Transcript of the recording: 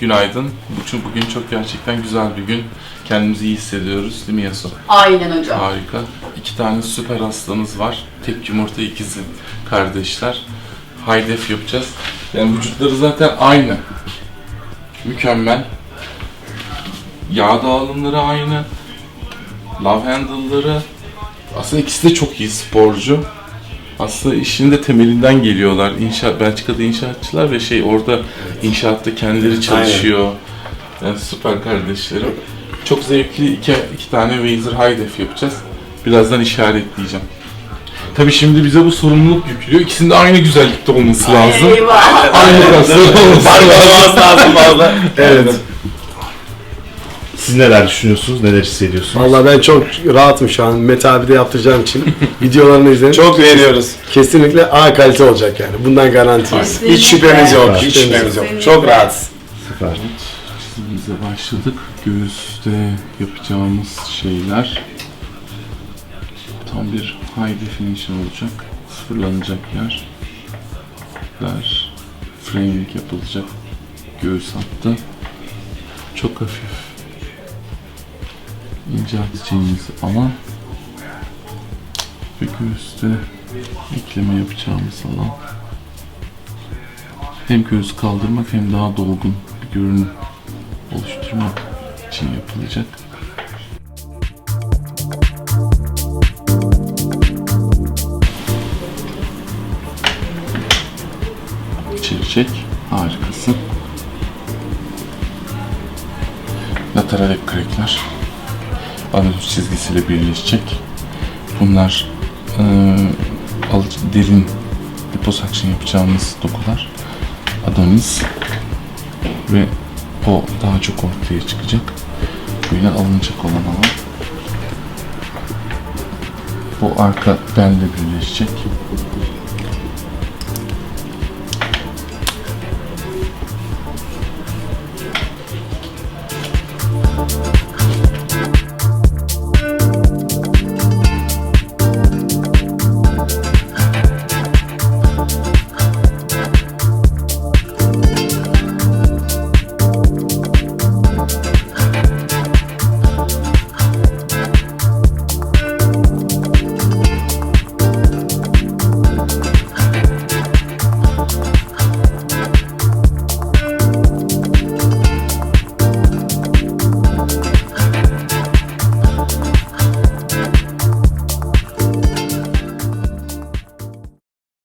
Günaydın. Çünkü bugün çok gerçekten güzel bir gün. Kendimizi iyi hissediyoruz değil mi Yasu? Aynen hocam. Harika. İki tane süper hastamız var. Tek yumurta ikizi kardeşler. High def yapacağız. Yani vücutları zaten aynı. Mükemmel. Yağ dağılımları aynı. Love handle'ları. Aslında ikisi de çok iyi sporcu. Aslında işin de temelinden geliyorlar. İnşaat, Belçika'da inşaatçılar ve şey orada inşaatta kendileri çalışıyor. Yani süper kardeşlerim. Çok zevkli iki, iki tane Razer High Def yapacağız. Birazdan işaretleyeceğim. Tabii şimdi bize bu sorumluluk yüklüyor. İkisinin de aynı güzellikte olması lazım. Eyvah. Aynı kaslar olması lazım. Olması lazım fazla. Evet. Siz neler düşünüyorsunuz, neler hissediyorsunuz? Vallahi ben çok rahatım şu an. Mete abi de yaptıracağım için. Videolarını izledim. Çok beğeniyoruz. Kesinlikle A kalite olacak yani. Bundan garantiyiz. Hiç şüphemiz yok. Hiç Kesinlikle. şüphemiz yok. Çok rahatsız. Süper. Çizimize başladık. Göğüste yapacağımız şeyler tam bir high definition olacak. Sıfırlanacak yer. yer. Framing yapılacak. Göğüs hattı. Çok hafif incelteceğimiz alan ve göğüste ekleme yapacağımız alan hem göğüs kaldırmak hem daha dolgun bir görünüm oluşturmak için yapılacak. İçeri çek. Harikasın. Lateral hep Anadolu çizgisiyle birleşecek. Bunlar alıcı, derin liposuction yapacağımız dokular. Adonis ve o daha çok ortaya çıkacak. Böyle alınacak olan alan. Bu arka belle birleşecek.